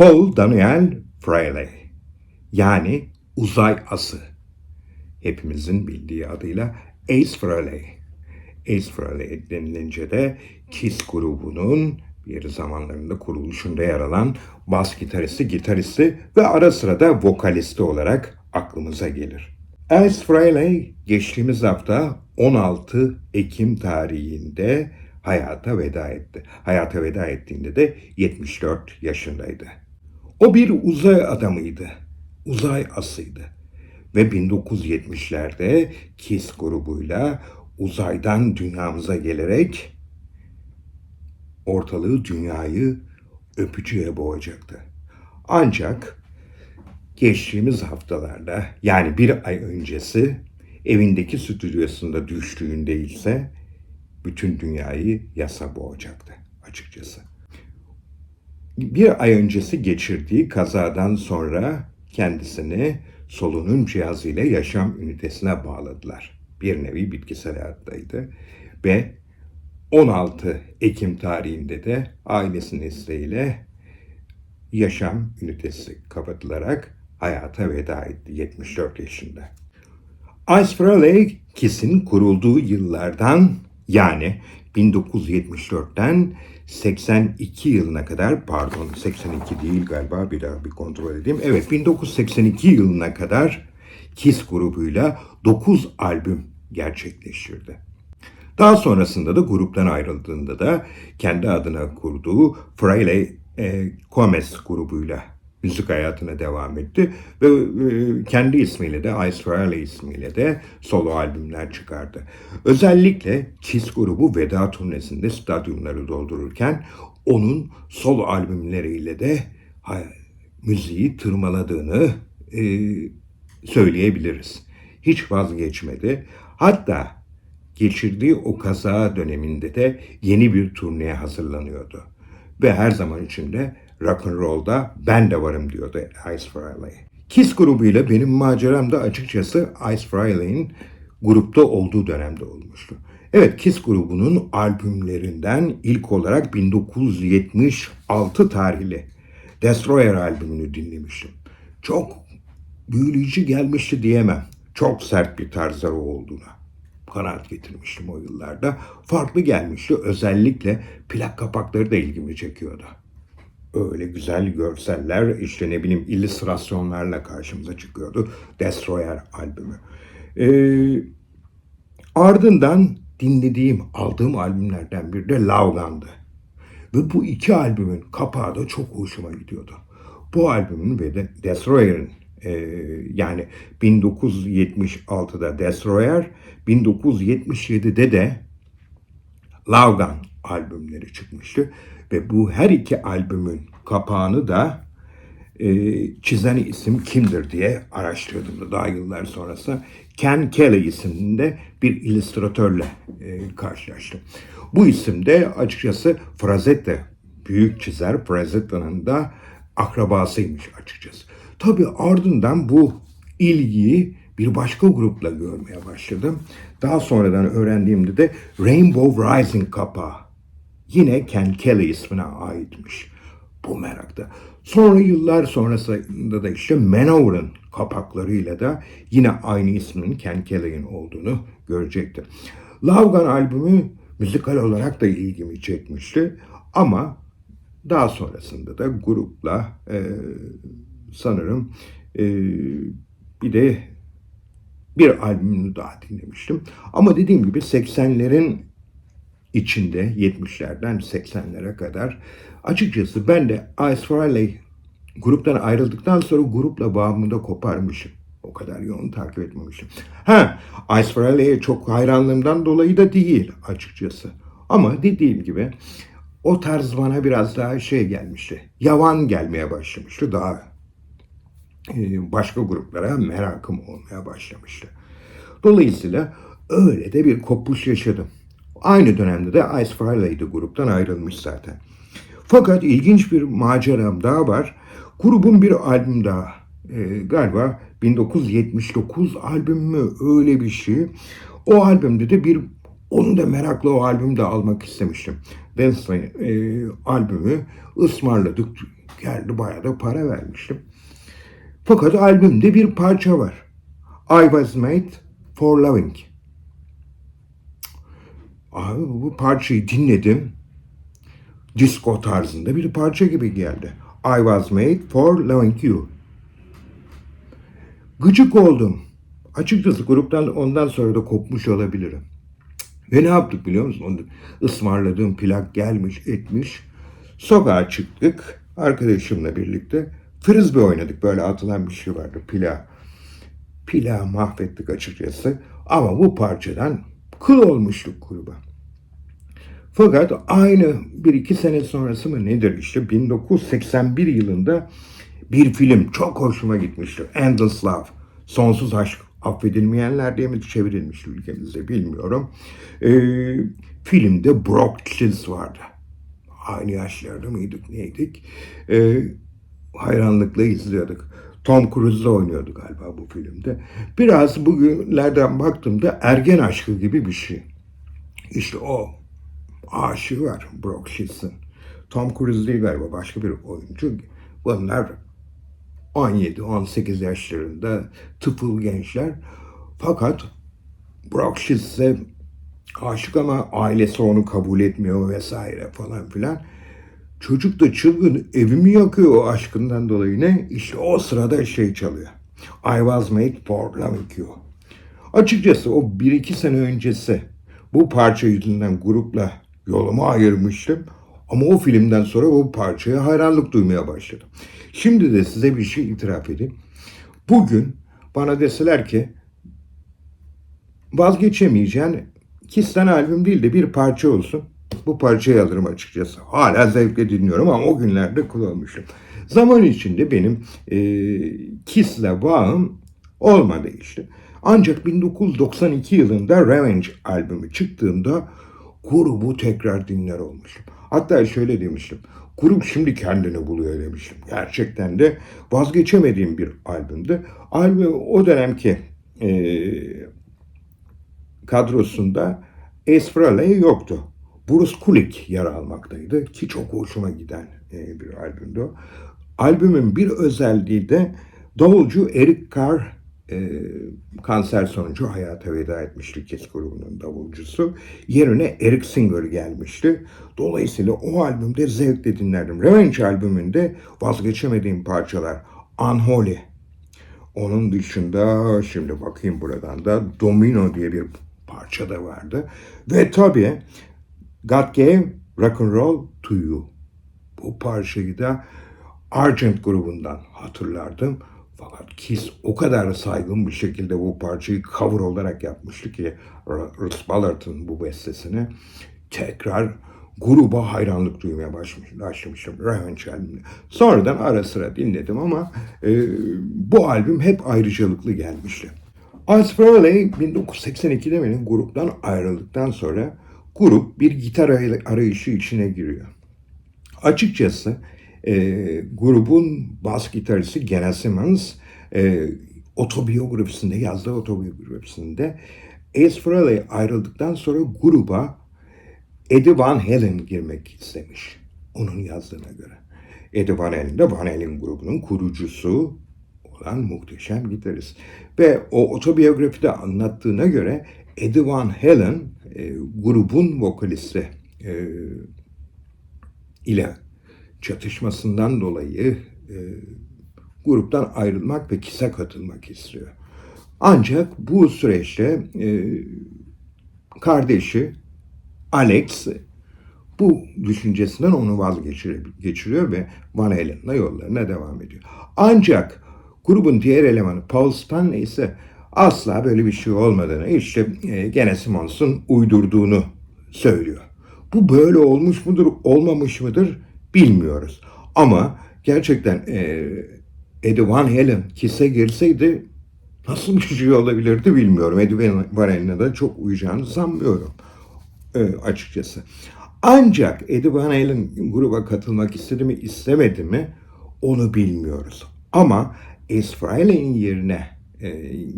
Paul Daniel Frehley yani uzay ası. Hepimizin bildiği adıyla Ace Frehley. Ace Frehley denilince de Kiss grubunun bir zamanlarında kuruluşunda yer alan bas gitaristi, gitaristi ve ara sıra da vokalisti olarak aklımıza gelir. Ace Frehley geçtiğimiz hafta 16 Ekim tarihinde hayata veda etti. Hayata veda ettiğinde de 74 yaşındaydı. O bir uzay adamıydı. Uzay asıydı. Ve 1970'lerde Kiss grubuyla uzaydan dünyamıza gelerek ortalığı dünyayı öpücüğe boğacaktı. Ancak geçtiğimiz haftalarda yani bir ay öncesi evindeki stüdyosunda düştüğünde ise bütün dünyayı yasa boğacaktı açıkçası. Bir ay öncesi geçirdiği kazadan sonra kendisini solunum cihazıyla yaşam ünitesine bağladılar. Bir nevi bitkisel hayattaydı ve 16 Ekim tarihinde de ailesinin isteğiyle yaşam ünitesi kapatılarak hayata veda etti 74 yaşında. Ice Frehley Kiss'in kurulduğu yıllardan yani 1974'ten 82 yılına kadar pardon 82 değil galiba bir daha bir kontrol edeyim. Evet 1982 yılına kadar Kiss grubuyla 9 albüm gerçekleştirdi. Daha sonrasında da gruptan ayrıldığında da kendi adına kurduğu Frehley e, Gomez grubuyla müzik hayatına devam etti ve e, kendi ismiyle de Ice Frehley ismiyle de solo albümler çıkardı. Özellikle Kiss grubu veda turnesinde stadyumları doldururken onun solo albümleriyle de müziği tırmaladığını e, söyleyebiliriz. Hiç vazgeçmedi. Hatta geçirdiği o kaza döneminde de yeni bir turneye hazırlanıyordu. Ve her zaman içinde rock and roll'da ben de varım diyordu Ice Frehley. Kiss grubuyla benim maceram da açıkçası Ice Frehley'in grupta olduğu dönemde olmuştu. Evet Kiss grubunun albümlerinden ilk olarak 1976 tarihli Destroyer albümünü dinlemiştim. Çok büyüleyici gelmişti diyemem. Çok sert bir tarzları olduğuna kanaat getirmiştim o yıllarda. Farklı gelmişti. Özellikle plak kapakları da ilgimi çekiyordu. Öyle güzel görseller, işte ne bileyim illüstrasyonlarla karşımıza çıkıyordu. Destroyer albümü. Ee, ardından dinlediğim, aldığım albümlerden biri de Lavgan'dı. Ve bu iki albümün kapağı da çok hoşuma gidiyordu. Bu albümün ve de Destroyer'ın e, yani 1976'da Destroyer, 1977'de de Lavgan albümleri çıkmıştı. Ve bu her iki albümün kapağını da e, çizen isim kimdir diye araştırdım daha yıllar sonrası. Ken Kelly isimli bir illüstratörle e, karşılaştım. Bu isim de açıkçası Frazetta büyük çizer Frazetta'nın da akrabasıymış açıkçası. Tabi ardından bu ilgiyi bir başka grupla görmeye başladım. Daha sonradan öğrendiğimde de Rainbow Rising kapağı yine Ken Kelly ismine aitmiş. Bu merakta. Sonra yıllar sonrasında da işte Manowar'ın kapaklarıyla da yine aynı ismin Ken Kelly'in olduğunu görecektim. Lavgan albümü müzikal olarak da ilgimi çekmişti. Ama daha sonrasında da grupla e, sanırım e, bir de bir albümünü daha dinlemiştim. Ama dediğim gibi 80'lerin içinde 70'lerden 80'lere kadar açıkçası ben de Ice Frehley gruptan ayrıldıktan sonra grupla bağımını da koparmışım. O kadar yoğun takip etmemişim. Ha, Ice Frehley'e çok hayranlığımdan dolayı da değil açıkçası. Ama dediğim gibi o tarz bana biraz daha şey gelmişti. Yavan gelmeye başlamıştı. Daha başka gruplara merakım olmaya başlamıştı. Dolayısıyla öyle de bir kopuş yaşadım. Aynı dönemde de Ice Frehley de gruptan ayrılmış zaten. Fakat ilginç bir maceram daha var. Grubun bir albüm daha. E, galiba 1979 albüm mü öyle bir şey. O albümde de bir onu da merakla o albümü de almak istemiştim. Wednesday e, albümü ısmarladık. geldi bayağı da para vermiştim. Fakat albümde bir parça var. I was made for loving. Abi bu parçayı dinledim. Disco tarzında bir parça gibi geldi. I was made for loving you. Gıcık oldum. Açıkçası gruptan ondan sonra da kopmuş olabilirim. Ve ne yaptık biliyor musun? Onu ısmarladığım plak gelmiş etmiş. Sokağa çıktık arkadaşımla birlikte. Frisbee oynadık. Böyle atılan bir şey vardı pila. Pila mahvettik açıkçası. Ama bu parçadan kıl olmuştuk gruba. Fakat aynı bir iki sene sonrası mı nedir işte 1981 yılında bir film çok hoşuma gitmişti. Endless Love. Sonsuz Aşk. Affedilmeyenler diye mi çevrilmişti ülkemizde bilmiyorum. Ee, filmde Brock Shields vardı. Aynı yaşlarda mıydık neydik? Ee, hayranlıkla izliyorduk. Tom Cruise'la oynuyordu galiba bu filmde. Biraz bugünlerden baktığımda ergen aşkı gibi bir şey. İşte o aşığı var Brock Shields'ın. Tom Cruise değil galiba başka bir oyuncu. Bunlar 17-18 yaşlarında tıfıl gençler. Fakat Brock Shields'e aşık ama ailesi onu kabul etmiyor vesaire falan filan. Çocuk da çılgın evimi yakıyor o aşkından dolayı ne? İşte o sırada şey çalıyor. I was made for loving you. Açıkçası o bir iki sene öncesi bu parça yüzünden grupla yolumu ayırmıştım. Ama o filmden sonra bu parçaya hayranlık duymaya başladım. Şimdi de size bir şey itiraf edeyim. Bugün bana deseler ki vazgeçemeyeceğin Kiss'ten albüm değil de bir parça olsun. Bu parçayı alırım açıkçası. Hala zevkle dinliyorum ama o günlerde kullanmışım. Zaman içinde benim e, Kiss'le bağım olmadı işte. Ancak 1992 yılında Revenge albümü çıktığında grubu tekrar dinler olmuşum. Hatta şöyle demiştim. Grup şimdi kendini buluyor demiştim. Gerçekten de vazgeçemediğim bir albümdü. Albüm o dönemki e, kadrosunda Ace Frehley yoktu. Bruce Kulick yer almaktaydı ki çok hoşuma giden e, bir albümdü. Albümün bir özelliği de davulcu Eric Carr e, kanser sonucu hayata veda etmişti Kiss grubunun davulcusu. Yerine Eric Singer gelmişti. Dolayısıyla o albümde zevkle dinlerdim. Revenge albümünde vazgeçemediğim parçalar Unholy. Onun dışında şimdi bakayım buradan da Domino diye bir parça da vardı. Ve tabii God Gave Rock and Roll to You. Bu parçayı da Argent grubundan hatırlardım. Fakat Kiss o kadar saygın bir şekilde bu parçayı cover olarak yapmıştı ki Russ Ballard'ın bu bestesini tekrar gruba hayranlık duymaya başlamıştım Revenge albümünü. Sonradan ara sıra dinledim ama e, bu albüm hep ayrıcalıklı gelmişti. Ice Frehley 1982'de benim gruptan ayrıldıktan sonra grup bir gitar arayışı içine giriyor. Açıkçası e, grubun bas gitaristi Gene Simmons e, otobiyografisinde, yazdığı otobiyografisinde Ace Frehley ayrıldıktan sonra gruba Eddie Van Halen girmek istemiş. Onun yazdığına göre. Eddie Van Halen de Van Halen grubunun kurucusu olan muhteşem gitarist. Ve o otobiyografide anlattığına göre Eddie Van Halen e, grubun vokalisti e, ile çatışmasından dolayı e, gruptan ayrılmak ve kise katılmak istiyor. Ancak bu süreçte e, kardeşi Alex bu düşüncesinden onu vazgeçiriyor ve Van Halen'la yollarına devam ediyor. Ancak grubun diğer elemanı Paul Stanley ise asla böyle bir şey olmadığını, işte e, gene Simmons'un uydurduğunu söylüyor. Bu böyle olmuş mudur, olmamış mıdır bilmiyoruz. Ama gerçekten e, Eddie Van Halen kise girseydi nasıl bir şey olabilirdi bilmiyorum. Eddie Van Halen'e de çok uyacağını sanmıyorum e, açıkçası. Ancak Eddie Van Halen gruba katılmak istedi mi istemedi mi onu bilmiyoruz. Ama Frehley'in yerine e,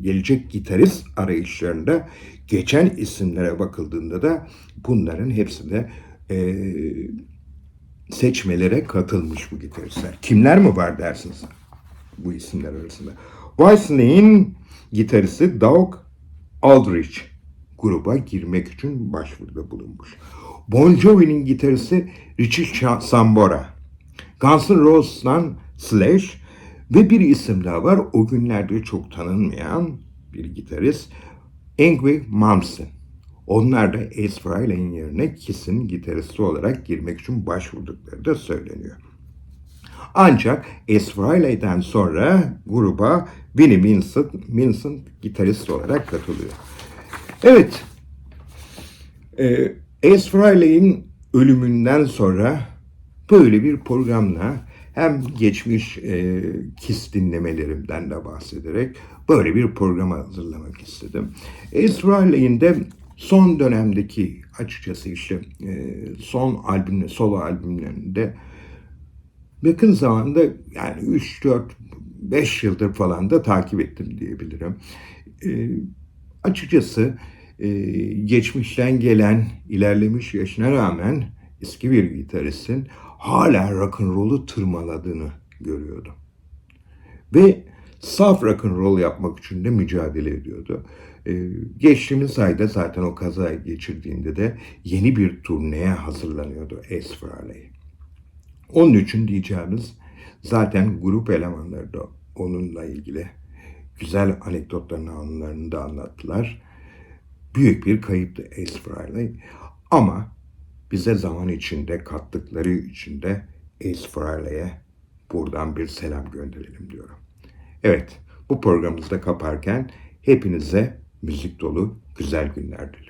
gelecek gitarist arayışlarında geçen isimlere bakıldığında da bunların hepsi de e, seçmelere katılmış bu gitaristler. Kimler mi var dersiniz bu isimler arasında? Whitesnake'in gitaristi Doug Aldrich gruba girmek için başvuruda bulunmuş. Bon Jovi'nin gitaristi Richie Sambora. Guns N' Roses'dan Slash ve bir isim daha var. O günlerde çok tanınmayan bir gitarist. Yngwie Malmsteen. Onlar da Ace Frehley'in yerine Kiss'in gitaristi olarak girmek için başvurdukları da söyleniyor. Ancak Ace Frehley'den sonra gruba Vinnie Vincent, Vincent gitarist olarak katılıyor. Evet, ee, Ace Frehley'in ölümünden sonra böyle bir programla hem geçmiş e, Kiss dinlemelerimden de bahsederek böyle bir program hazırlamak istedim. Frehley'in de son dönemdeki açıkçası işte e, son albümle, solo albümlerinde yakın zamanda yani 3, 4, 5 yıldır falan da takip ettim diyebilirim. E, açıkçası e, geçmişten gelen ilerlemiş yaşına rağmen eski bir gitaristin hala rock'n'roll'u tırmaladığını görüyordum. Ve saf rock'n'roll yapmak için de mücadele ediyordu. Ee, geçtiğimiz ayda zaten o kaza geçirdiğinde de yeni bir turneye hazırlanıyordu Ace Frehley. Onun için diyeceğimiz zaten grup elemanları da onunla ilgili güzel anekdotlarını, anılarını da anlattılar. Büyük bir kayıptı Ace Frehley. Ama bize zaman içinde kattıkları için de Ace Frehley'e buradan bir selam gönderelim diyorum. Evet, bu programımızda kaparken hepinize müzik dolu güzel günler diliyorum.